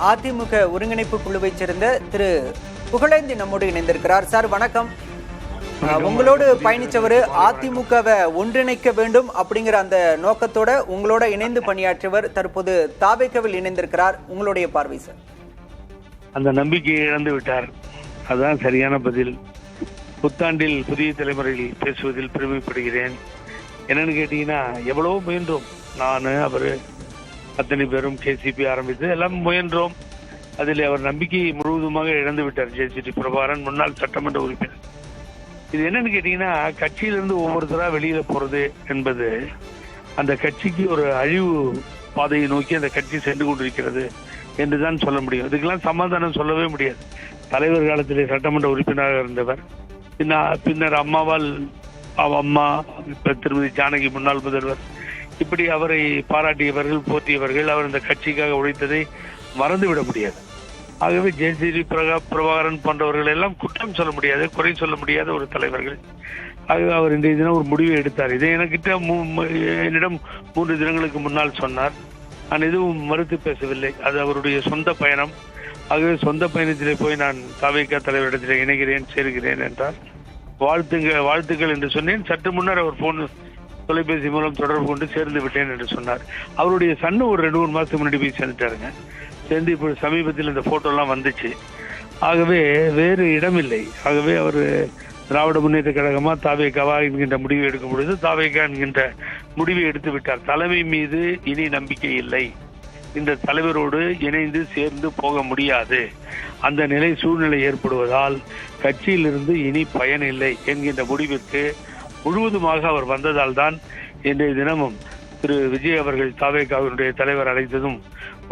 அதிமுக ஒருங்கிணைப்பு குழுவைச் சேர்ந்த திரு புகழேந்தி நம்மோடு இணைந்திருக்கிறார். சார் வணக்கம். உங்களோடு பயணிச்சவர் அதிமுகவை ஒன்றிணைக்க வேண்டும் அப்படிங்கிற அந்த நோக்கத்தோட உங்களோட இணைந்து பணியாற்றியவர் தற்போது தாவேக்கவில் இணைந்திருக்கிறார். உங்களுடைய பார்வை சார். அந்த நம்பிக்கையை இழந்து விட்டார். அதுதான் சரியான பதில். புத்தாண்டில் புதிய தலைமுறையில் பேசுவதில் பெருமைப்படுகிறேன். என்னன்னு கேட்டீங்கன்னா எவ்வளவோ முயன்றோம். நான் அவர் அத்தனை பேரும் கேசிபி ஆரம்பித்து எல்லாம் முயன்றோம். அதில் அவர் நம்பிக்கையை முழுவதுமாக இழந்து விட்டார் ஜெயசிடி பிரபாகரன் முன்னாள் சட்டமன்ற உறுப்பினர். இது என்னன்னு கேட்டீங்கன்னா கட்சியிலிருந்து ஒவ்வொருத்தராக வெளியில போறது என்பது அந்த கட்சிக்கு ஒரு அழிவு பாதையை நோக்கி அந்த கட்சி சென்று கொண்டிருக்கிறது என்றுதான் சொல்ல முடியும். இதுக்கெல்லாம் சமாதானம் சொல்லவே முடியாது. தலைவர் காலத்திலே சட்டமன்ற உறுப்பினராக இருந்தவர். பின்னர் அம்மாவால் அவ அம்மா திருமதி ஜானகி முன்னாள் முதல்வர். இப்படி அவரை பாராட்டியவர்கள் போற்றியவர்கள் அவர் இந்த கட்சிக்காக உழைத்ததை மறந்துவிட முடியாது. ஆகவே ஜெயசிரி பிரகா பிரபாகரன் போன்றவர்கள் எல்லாம் குற்றம் சொல்ல முடியாது குறை சொல்ல முடியாத ஒரு தலைவர்கள். ஆகவே அவர் இன்றைய தினம் ஒரு முடிவை எடுத்தார். இதை எனக்கிட்ட மு- என்னிடம் மூன்று தினங்களுக்கு முன்னால் சொன்னார். நான் எதுவும் மறுத்து பேசவில்லை. அது அவருடைய சொந்த பயணம். ஆகவே சொந்த பயணத்திலே போய் நான் தாவேக்கா தலைவரிடத்தில் இணைகிறேன் சேர்கிறேன் என்றார். வாழ்த்துங்க வாழ்த்துக்கள் என்று சொன்னேன். சற்று முன்னர் அவர் போன் தொலைபேசி மூலம் தொடர்பு கொண்டு சேர்ந்து விட்டேன் என்று சொன்னார். அவருடைய சன்னு ஒரு ரெண்டு மூணு மாதத்துக்கு முன்னாடி போய் சேர்ந்துட்டாருங்க. சேர்ந்து இப்போ சமீபத்தில் இந்த ஃபோட்டோலாம் வந்துச்சு. ஆகவே வேறு இடமில்லை. ஆகவே அவர் திராவிட முன்னேற்ற கழகமா தாவேக்காவா என்கின்ற முடிவை எடுக்கும் பொழுது தாவேக்கா என்கின்ற முடிவை எடுத்து விட்டார். தலைமை மீது இனி நம்பிக்கை இல்லை. இந்த தலைவரோடு இணைந்து சேர்ந்து போக முடியாது. அந்த நிலை சூழ்நிலை ஏற்படுவதால் கட்சியிலிருந்து இனி பயன் இல்லை என்கின்ற முடிவிற்கு முழுவதுமாக அவர் வந்ததால் தான் இன்றைய தினமும் திரு விஜய் அவர்கள் தாவேகாவினுடைய தலைவர் அழைத்ததும்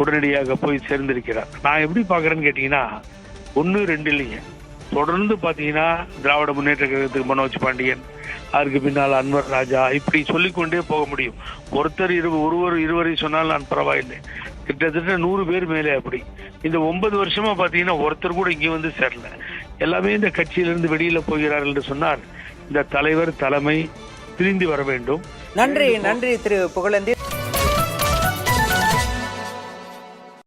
உடனடியாக போய் சேர்ந்திருக்கிறார். நான் எப்படி பாக்குறேன்னு கேட்டீங்கன்னா ஒன்னு ரெண்டு இல்லைங்க தொடர்ந்து பாத்தீங்கன்னா திராவிட முன்னேற்ற கழகத்துக்கு மனோஜ் பாண்டியன் அதற்கு பின்னால் அன்வர் ராஜா இப்படி சொல்லிக்கொண்டே போக முடியும். ஒருத்தர் இரு ஒருவர் இருவரை சொன்னால் நான் பரவாயில்லை. கிட்டத்தட்ட நூறு பேர் மேலே அப்படி. இந்த ஒன்பது வருஷமா பாத்தீங்கன்னா ஒருத்தர் கூட இங்கே வந்து சேரல. எல்லாமே இந்த கட்சியிலிருந்து வெளியில போகிறார்கள் என்று சொன்னார் இந்த தலைவர் தலைமை திரும்பி வர வேண்டும். நன்றி நன்றி திரு புகழேந்தி.